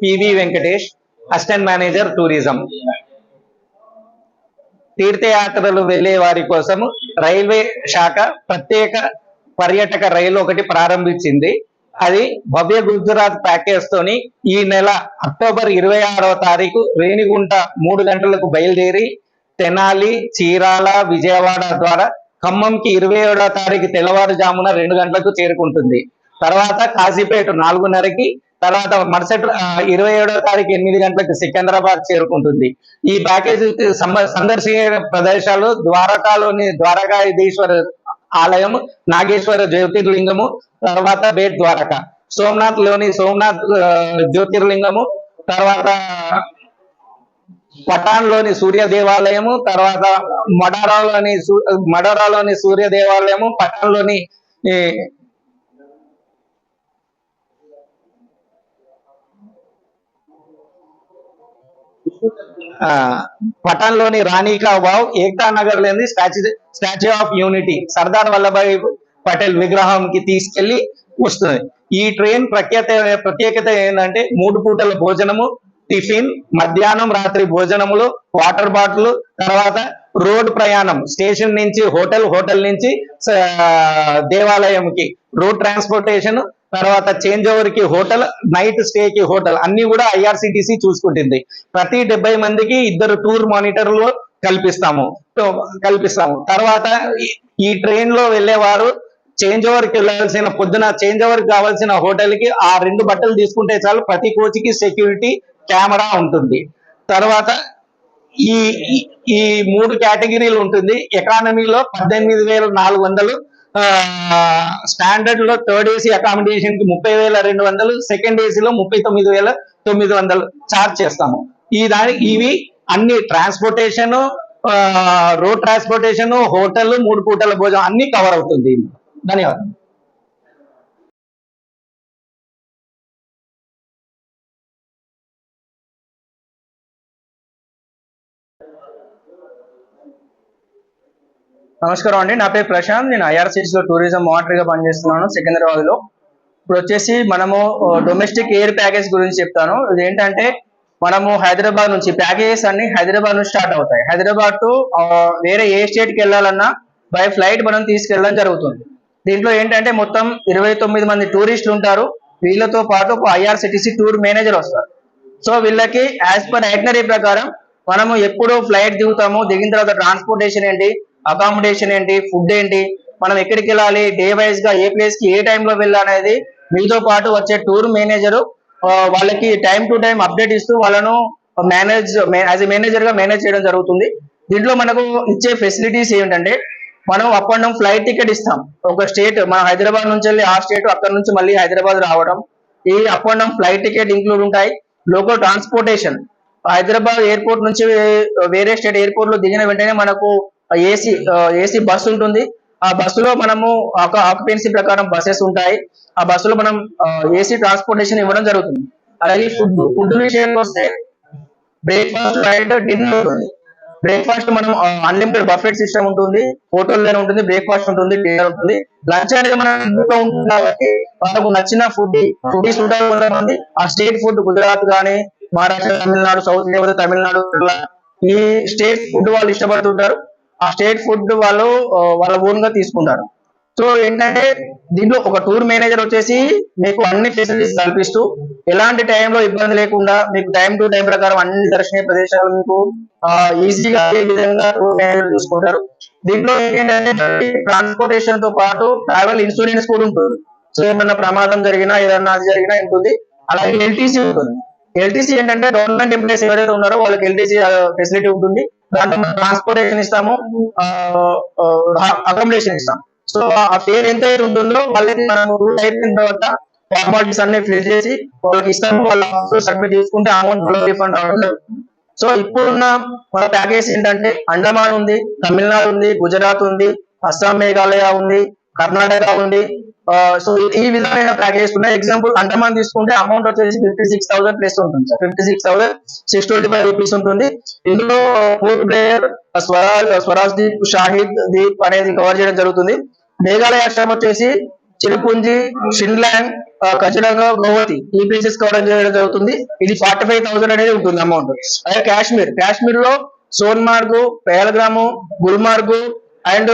P V Venkatesh assistant manager tourism తీర్థయాత్రలు వెళ్ళే వారి కోసం రైల్వే శాఖ ప్రత్యేక పర్యాటక రైలు ఒకటి ప్రారంభించింది. అది భవ్య గుజరాత్ ప్యాకేజ్ తోని ఈ నెల అక్టోబర్ ఇరవై ఆరవ తారీఖు రేణిగుంట మూడు గంటలకు బయలుదేరి తెనాలి చీరాల విజయవాడ ద్వారా ఖమ్మంకి ఇరవై ఏడవ తారీఖు తెల్లవారుజామున రెండు గంటలకు చేరుకుంటుంది. తర్వాత కాజీపేట నాలుగున్నరకి తర్వాత మరుసటి ఇరవై ఏడవ తారీఖు ఎనిమిది గంటలకు సికింద్రాబాద్ చేరుకుంటుంది. ఈ ప్యాకేజ్ సందర్శించే ప్రదేశాలు ద్వారకాలోని ద్వారకాధీశ్వర ఆలయం నాగేశ్వర జ్యోతిర్లింగము తర్వాత బేట్ ద్వారక. సోమనాథ్లోని సోమనాథ్ జ్యోతిర్లింగము తర్వాత పటాన్లోని సూర్య దేవాలయము తర్వాత మడారాలోని మడారాలోని సూర్య దేవాలయము పటాన్లోని లోని రాణికా వావ్ ఏక్తా నగర్ లేని statue statue of unity. Sardar Vallabhbhai Patel విగ్రహంకి తీసుకెళ్ళి వస్తుంది. ఈ ట్రైన్ ప్రఖ్యాత ప్రత్యేకత ఏంటంటే మూడు పూటల భోజనము టిఫిన్ మధ్యాహ్నం రాత్రి భోజనములు వాటర్ బాటిల్ తర్వాత రోడ్ ప్రయాణం స్టేషన్ నుంచి హోటల్ హోటల్ నుంచి దేవాలయంకి. రోడ్ ట్రాన్స్పోర్టేషన్ తర్వాత చేంజ్ ఓవర్కి హోటల్ నైట్ స్టే కి హోటల్ అన్ని కూడా ఐఆర్సిటిసి చూసుకుంటుంది. ప్రతి డెబ్బై మందికి ఇద్దరు టూర్ మానిటర్లు కల్పిస్తాము. కల్పిస్తాము. తర్వాత ఈ- ట్రైన్లో వెళ్ళేవారు చేంజ్ ఓవర్కి వెళ్ళాల్సిన పొద్దున చేంజ్ ఓవర్కి కావాల్సిన హోటల్కి ఆ రెండు బట్టలు తీసుకుంటే చాలు ప్రతి కోచ్కి సెక్యూరిటీ కెమెరా ఉంటుంది. తర్వాత ఈ- ఈ మూడు కేటగిరీలు ఉంటుంది. ఎకానమీలో పద్దెనిమిది వేల నాలుగు వందలు స్టాండర్డ్లో థర్డ్ ఏసీ అకామిడేషన్కి ముప్పై వేల రెండు వందలు సెకండ్ ఏసీలో ముప్పై తొమ్మిది వేల తొమ్మిది వందలు చార్జ్ చేస్తాము. ఈ దాని ఇవి అన్ని ట్రాన్స్పోర్టేషన్ రోడ్ ట్రాన్స్పోర్టేషన్ హోటల్ మూడు పూటల భోజనం అన్ని కవర్ అవుతుంది. ధన్యవాదాలు నమస్కారం అండి. నా పేరు ప్రశాంత్. నేను ఐఆర్సిటీస్లో టూరిజం మానిటర్గా పనిచేస్తున్నాను సికింద్రాబాద్లో ఇప్పుడు వచ్చేసి మనము డొమెస్టిక్ ఎయిర్ ప్యాకేజ్ గురించి చెప్తాను. ఇది ఏంటంటే మనము హైదరాబాద్ నుంచి ప్యాకేజెస్ అన్ని హైదరాబాద్ నుంచి స్టార్ట్ అవుతాయి. హైదరాబాద్ టు వేరే ఏ స్టేట్కి వెళ్ళాలన్నా బై ఫ్లైట్ మనం తీసుకెళ్ళడం జరుగుతుంది. దీంట్లో ఏంటంటే మొత్తం ఇరవై తొమ్మిది మంది టూరిస్టులు ఉంటారు. వీళ్ళతో పాటు ఒక ఐఆర్సిటీసీ టూర్ మేనేజర్ వస్తారు. సో వీళ్ళకి యాజ్ పర్ ఐటనరీ ప్రకారం మనము ఎప్పుడు ఫ్లైట్ దిగుతాము. దిగిన తర్వాత ట్రాన్స్పోర్టేషన్ ఏంటి? అకామిడేషన్ ఏంటి? ఫుడ్ ఏంటి? మనం ఎక్కడికి వెళ్ళాలి? డే వైజ్గా ఏ ప్లేస్కి ఏ టైంలో వెళ్ళాలనేది మీతో పాటు వచ్చే టూర్ మేనేజరు వాళ్ళకి టైం టు టైం అప్డేట్ ఇస్తూ వాళ్ళను మేనేజ్ యాజ్ ఎ మేనేజర్గా మేనేజ్ చేయడం జరుగుతుంది. దీంట్లో మనకు ఇచ్చే ఫెసిలిటీస్ ఏంటంటే మనం up and down flight ticket ఇస్తాం. ఒక స్టేట్ మన హైదరాబాద్ నుంచి వెళ్ళి ఆ స్టేట్ అక్కడ నుంచి మళ్ళీ హైదరాబాద్ రావడం. ఈ up and down flight ticket include ఉంటాయి. లోకల్ ట్రాన్స్పోర్టేషన్ హైదరాబాద్ ఎయిర్పోర్ట్ నుంచి వేరే స్టేట్ ఎయిర్పోర్ట్లో దిగిన వెంటనే మనకు ఏసీ ఏసీ బస్ ఉంటుంది. ఆ బస్సులో మనము ఒక ఆక్యుపెన్సీ ప్రకారం బస్సెస్ ఉంటాయి. ఆ బస్సులో మనం ఏసీ ట్రాన్స్పోర్టేషన్ ఇవ్వడం జరుగుతుంది. అలాగే ఫుడ్ ఫుడ్ విషయానికి వస్తే బ్రేక్ఫాస్ట్ రైట్ డిన్నర్ ఉంటుంది. బ్రేక్ఫాస్ట్ మనం అన్లిమిటెడ్ బఫెట్ సిస్టమ్ ఉంటుంది. హోటల్లోనే ఉంటుంది బ్రేక్ఫాస్ట్ ఉంటుంది డిన్నర్ ఉంటుంది. లంచ్ అనేది మనం ఇంట్లో ఉంటుంది కాబట్టి వాళ్ళకు నచ్చిన ఫుడ్ ఫుడీస్ ఉంటారు కొంతమంది. ఆ స్టేట్ ఫుడ్ గుజరాత్ కానీ మహారాష్ట్ర తమిళనాడు సౌత్ లేకపోతే తమిళనాడు ఈ స్టేట్ ఫుడ్ వాళ్ళు ఇష్టపడుతుంటారు. ఆ స్టేట్ ఫుడ్ వాళ్ళు వాళ్ళ ఓన్గా తీసుకుంటారు. సో ఏంటంటే దీంట్లో ఒక టూర్ మేనేజర్ వచ్చేసి మీకు అన్ని ఫెసిలిటీస్ కల్పిస్తూ ఎలాంటి టైంలో ఇబ్బంది లేకుండా మీకు టైం టు టైం ప్రకారం అన్ని దర్శనీయ ప్రదేశాలు మీకు ఈజీగా అయ్యే విధంగా టూర్ మేనేజర్ చూసుకుంటారు దీంట్లో ఏంటంటే ట్రాన్స్పోర్టేషన్తో పాటు ట్రావెల్ ఇన్సూరెన్స్ కూడా ఉంటుంది. సో ఏమన్నా ప్రమాదం జరిగినా ఏదన్నా అది జరిగినా ఉంటుంది అలాగే ఎల్టీసీ ఉంటుంది. ఎల్టీసీ ఏంటంటే గవర్నమెంట్ ఎంప్లాయీస్ ఎవరైతే ఉన్నారో వాళ్ళకి ఎల్టీసీ ఫెసిలిటీ ఉంటుంది. దాంట్లో ట్రాన్స్పోర్టేషన్ ఇస్తాము? అకామిడేషన్ ఇస్తాం సో ఆ పేరు ఎంత ఉంటుందో వాళ్ళకి మనం రూట్ అయిపోయిన తర్వాత ఫార్మాలిటీస్ అన్ని ఫిల్ చేసి వాళ్ళకి ఇస్తాము. వాళ్ళ సబ్మిట్ చేసుకుంటే అమౌంట్ రిఫండ్ అవడం సో ఇప్పుడున్న మన ప్యాకేజ్ ఏంటంటే అండమాన్ ఉంది తమిళనాడు ఉంది గుజరాత్ ఉంది అస్సాం మేఘాలయ ఉంది కర్ణాటక ఉంది. సో ఈ విధమైన ప్యాకేజెస్ ఉన్నాయి. ఎగ్జాంపుల్ అండమాన్ తీసుకుంటే అమౌంట్ వచ్చేసి ఫిఫ్టీ సిక్స్ థౌసండ్ ప్లస్ ఉంటుంది sir. Fifty six thousand six twenty five rupees ఉంటుంది. ఇందులో ఫోర్ ప్లేయర్ స్వరాజ్ స్వరాజ్ దీప్ షాహిద్ దీప్ అనేది కవర్ చేయడం జరుగుతుంది. మేఘాలయ ఆశ్రమం వచ్చేసి చిరుపుంజి షిన్లాంగ్ ఖచ్చితంగా గోవతి ఈ ప్లేసెస్ కవర్ చేయడం జరుగుతుంది. ఇది ఫార్టీ ఫైవ్ థౌసండ్ అనేది ఉంటుంది అమౌంట్ అదే కాశ్మీర్. కాశ్మీర్లో సోన్మార్గ్ పేలగ్రాము గుల్మార్గ్ అండ్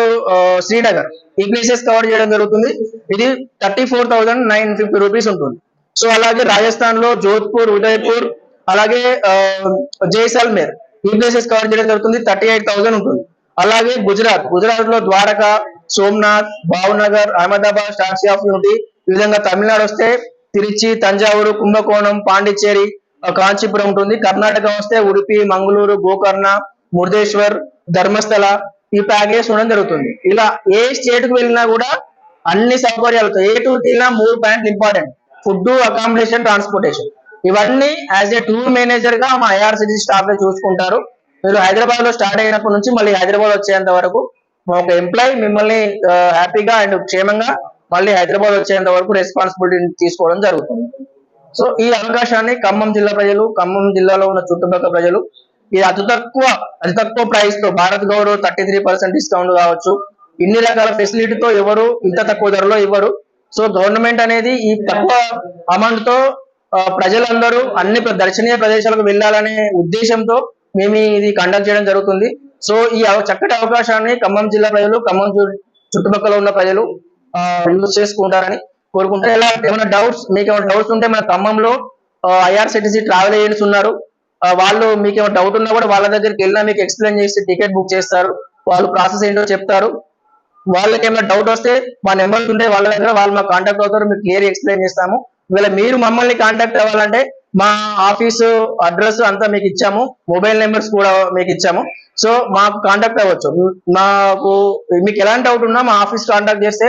శ్రీనగర్. ఈ ప్లేసెస్ కవర్ చేయడం జరుగుతుంది. ఇది thirty four thousand nine fifty rupees ఉంటుంది. సో అలాగే రాజస్థాన్లో జోధ్పూర్ ఉదయపూర్ అలాగే జైసల్మేర్. ఈ ప్లేసెస్ కవర్ చేయడం జరుగుతుంది. థర్టీ ఎయిట్ థౌసండ్ ఉంటుంది. అలాగే గుజరాత్. గుజరాత్లో Dwarka Somnath Bhavnagar Ahmedabad statue of unity. ఈ విధంగా తమిళనాడు వస్తే తిరుచి తంజావూరు కుంభకోణం పాండిచ్చేరి కాంచీపురం ఉంటుంది. కర్ణాటక వస్తే ఉడిపి మంగళూరు గోకర్ణ మురుదేశ్వర్ ధర్మస్థల ఈ ప్యాకేజ్ ఉండడం జరుగుతుంది. ఇలా ఏ స్టేట్కు వెళ్ళినా కూడా అన్ని సౌకర్యాలతో ఏ టూర్కి వెళ్ళినా మూడు పాయింట్లు ఇంపార్టెంట్ ఫుడ్ అకామిడేషన్ ట్రాన్స్పోర్టేషన్ ఇవన్నీ యాజ్ ఏ టూర్ మేనేజర్గా మా ఐఆర్సిటీ స్టాఫ్ చూసుకుంటారు. మీరు హైదరాబాద్లో స్టార్ట్ అయినప్పటి నుంచి మళ్ళీ హైదరాబాద్ వచ్చేంత వరకు మా ఒక ఎంప్లాయీ మిమ్మల్ని హ్యాపీగా అండ్ క్షేమంగా మళ్ళీ హైదరాబాద్ వచ్చేంత వరకు రెస్పాన్సిబిలిటీ తీసుకోవడం జరుగుతుంది. సో ఈ అవకాశాన్ని ఖమ్మం జిల్లా ప్రజలు ఖమ్మం జిల్లాలో ఉన్న చుట్టుపక్కల ప్రజలు ఇది అతి తక్కువ అతి తక్కువ ప్రైస్తో Bharat Gaurav thirty three percent discount కావచ్చు. ఇన్ని రకాల ఫెసిలిటీతో ఎవరు ఇంత తక్కువ ధరలో ఇవ్వరు. సో గవర్నమెంట్ అనేది ఈ తక్కువ అమౌంట్తో ప్రజలందరూ అన్ని దర్శనీయ ప్రదేశాలకు వెళ్ళాలనే ఉద్దేశంతో మేము ఇది కండక్ట్ చేయడం జరుగుతుంది. సో ఈ చక్కటి అవకాశాన్ని ఖమ్మం జిల్లా ప్రజలు ఖమ్మం చుట్టుపక్కల ఉన్న ప్రజలు యూజ్ చేసుకుంటారని కోరుకుంటారు ఇలా ఏమైనా డౌట్స్ మీకు ఏమైనా డౌట్స్ ఉంటే మన ఖమ్మంలో ఐఆర్సిటిసి ట్రావెల్ ఏజెంట్స్ ఉన్నారు. వాళ్ళు మీకు ఏమైనా డౌట్ ఉన్నా కూడా వాళ్ళ దగ్గరికి వెళ్ళినా మీకు ఎక్స్ప్లెయిన్ చేసి టికెట్ బుక్ చేస్తారు. వాళ్ళు ప్రాసెస్ ఏంటో చెప్తారు. వాళ్ళకి ఏమైనా డౌట్ వస్తే మా నెంబర్స్ ఉంటే వాళ్ళ దగ్గర వాళ్ళు మాకు కాంటాక్ట్ అవుతారు మీకు క్లియర్ ఎక్స్ప్లెయిన్ చేస్తాము. ఒకవేళ మీరు మమ్మల్ని కాంటాక్ట్ అవ్వాలంటే మా ఆఫీసు అడ్రస్ అంతా మీకు ఇచ్చాము. మొబైల్ నెంబర్స్ కూడా మీకు ఇచ్చాము. సో మాకు కాంటాక్ట్ అవ్వచ్చు. మాకు మీకు ఎలాంటి డౌట్ ఉన్నా మా ఆఫీస్ కాంటాక్ట్ చేస్తే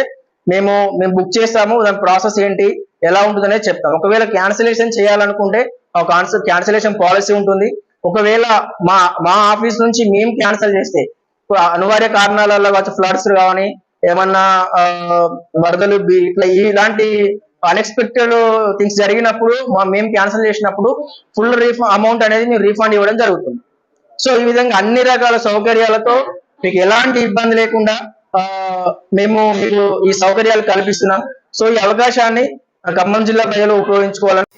మేము మేము బుక్ చేస్తాము. దాని ప్రాసెస్ ఏంటి? ఎలా ఉంటుందనే చెప్తాం ఒకవేళ క్యాన్సిలేషన్ చేయాలనుకుంటే ఒక క్యాన్సిలేషన్ పాలసీ ఉంటుంది. ఒకవేళ మా మా ఆఫీస్ నుంచి మేము క్యాన్సిల్ చేస్తే అనివార్య కారణాల వల్ల కావచ్చు ఫ్లడ్స్ కానీ ఏమన్నా వరదలు బి- ఇట్లా ఇలాంటి అన్ఎక్స్పెక్టెడ్ థింగ్స్ జరిగినప్పుడు మా- మేము క్యాన్సిల్ చేసినప్పుడు ఫుల్ రీఫండ్ అమౌంట్ అనేది మేము రీఫండ్ ఇవ్వడం జరుగుతుంది. సో ఈ విధంగా అన్ని రకాల సౌకర్యాలతో మీకు ఎలాంటి ఇబ్బంది లేకుండా మేము మీకు ఈ సౌకర్యాలు కల్పిస్తున్నాం. సో ఈ అవకాశాన్ని ఖమ్మం జిల్లా ప్రజలు ఉపయోగించుకోవాలని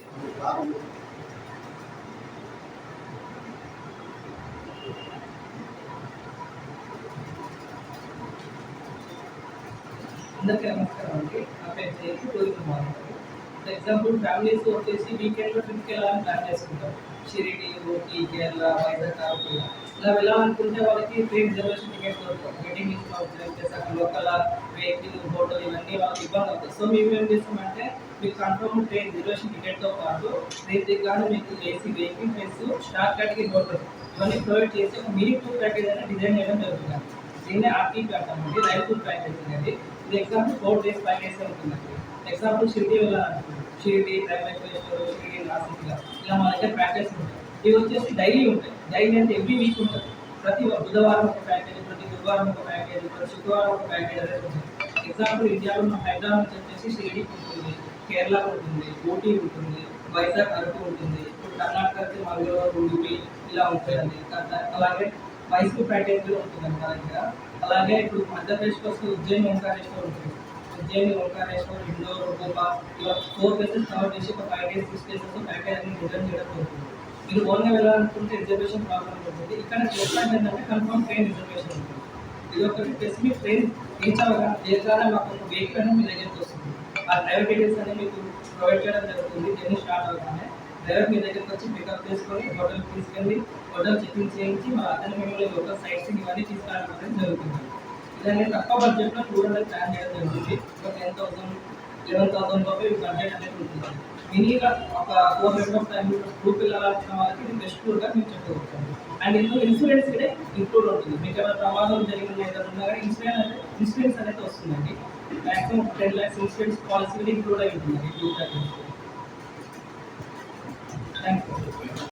అందరికీ నమస్కారం అండి నా పేరు జయంతి టూరిజం మాట్లాడుతుంది ఫర్ ఎగ్జాంపుల్ ఫ్యామిలీస్ వచ్చేసి వీకెండ్లో ట్రిప్కి వెళ్ళాలని ప్లాన్ చేసుకుంటారు షిరిడి ఊటీ కేరళ వైజాగ్ కాకుండా ఇలా వెళ్ళాలనుకుంటే వాళ్ళకి ట్రైన్ రిజర్వేషన్ టికెట్ దొరుకుతాం వెయిటింగ్ లిస్ట్ అవుతుంది అక్కడ లోకల్ వెహికల్ హోటల్ ఇవన్నీ వాళ్ళకి ఇబ్బంది అవుతుంది. సో మేము ఏం చేస్తామంటే మీకు కన్ఫర్మ్ ట్రైన్ రిజర్వేషన్ టికెట్తో పాటు రేపు దిగ్గానే మీకు AC vehicle plus star category hotel ఇవన్నీ ప్రొవైడ్ చేసి ఒక మినీ టూర్ ప్యాకేజ్ అనేది డిజైన్ చేయడం జరుగుతుంది. దీన్నే ఆర్టీపీ అంటామండి రైల్ టూర్ ప్యాకేజ్ అనేది. ఇది example four days package days ఉంటుందండి. ఎగ్జాంపుల్ షిరిడి వెళ్ళాలనుకుంటున్నాం షిరిడి త్రైవేశ్వరేశ్వర షిరిడి ఇలా మన దగ్గర ప్యాకేజ్ ఉంటాయి. ఇవి వచ్చేసి డైలీ ఉంటాయి. డైలీ అంటే ఎవ్రీ వీక్ ఉంటుంది ప్రతి బుధవారం ఒక ప్యాకేజ్ ప్రతి గురువారం ఒక ప్యాకేజ్ ప్రతి శుక్రవారం ఒక ప్యాకేజ్ అనేది ఉంటుంది. ఎగ్జాంపుల్ ఇండియాలో మన హైదరాబాద్ వచ్చేసి షిరిడి ఉంటుంది కేరళ ఉంటుంది ఊటీ ఉంటుంది వైజాగ్ అరకు ఉంటుంది కర్ణాటక కర్ణాటకకి మంగళూరు ఉడిపి ఇలా ఉంటాయండి. అలాగే మైసూర్ ప్యాకేజ్ కూడా ఉంటుంది మన దగ్గర. అలాగే ఇప్పుడు మధ్యప్రదేశ్కి వస్తే ఉజ్జయిన్ ఓంకారేశ్వర్ ఉంటుంది. ఉజ్జయిని ఓంకారేశ్వర్ ఇండోర్ గోపా ఇలా ఫోర్ ప్లేసెస్ కవర్ చేసి ఒక five days six days package అన్ని రిటర్న్ చేయడం జరుగుతుంది. మీరు ఓన్గా వెళ్ళాలనుకుంటే రిజర్వేషన్ ప్రాబ్లం ఉంటుంది. ఇక్కడ ప్లస్ పాయింట్ ఏంటంటే కన్ఫర్మ్ ట్రైన్ రిజర్వేషన్ ఉంటుంది. ఇది ఒకటి ప్లస్ మీ ట్రైన్ రీచ్ అవ్వగా దేశాలే మాకు ఒక వెహికల్ అనేది మీ దగ్గరికి వస్తుంది. ఆ డ్రైవర్ డీటెయిల్స్ అనేది మీకు ప్రొవైడ్ చేయడం జరుగుతుంది. జర్నీ స్టార్ట్ అవగానే డ్రైవర్ మీ దగ్గరికి వచ్చి పికప్ చేసుకొని హోటల్ తీసుకెళ్ళి హోటల్ చెక్ ఇన్ చేయించి మా అతని మిమ్మల్ని లోకల్ సైట్స్ ఇవన్నీ తీసుకురావడం జరుగుతుంది. దాన్ని తక్కువ బడ్జెట్లో టూర్ అనేది ప్లాన్ చేయడం జరుగుతుంది ఒక టెన్ థౌసండ్ లెవెన్ థౌసండ్ లోపే బడ్జెట్ అనేది ఉంటుంది. మినీగా ఒక four members five members group వెళ్ళాల్సిన వాళ్ళకి ఇది బెస్ట్ టూర్గా మేము చెప్పగలుగుతాము. అండ్ ఇందులో ఇన్సూరెన్స్ కూడా ఇంక్లూడ్ ఉంటుంది. మీకు ఏమైనా ప్రమాదం జరిగిన ఏదైనా ఉన్నా కానీ ఇన్సూరెన్స్ అనేది ఇన్సూరెన్స్ అనేది వస్తుందండి. Maximum ten lakhs insurance policy కూడా ఇంక్లూడ్ అయి ఉంటుంది. Thank you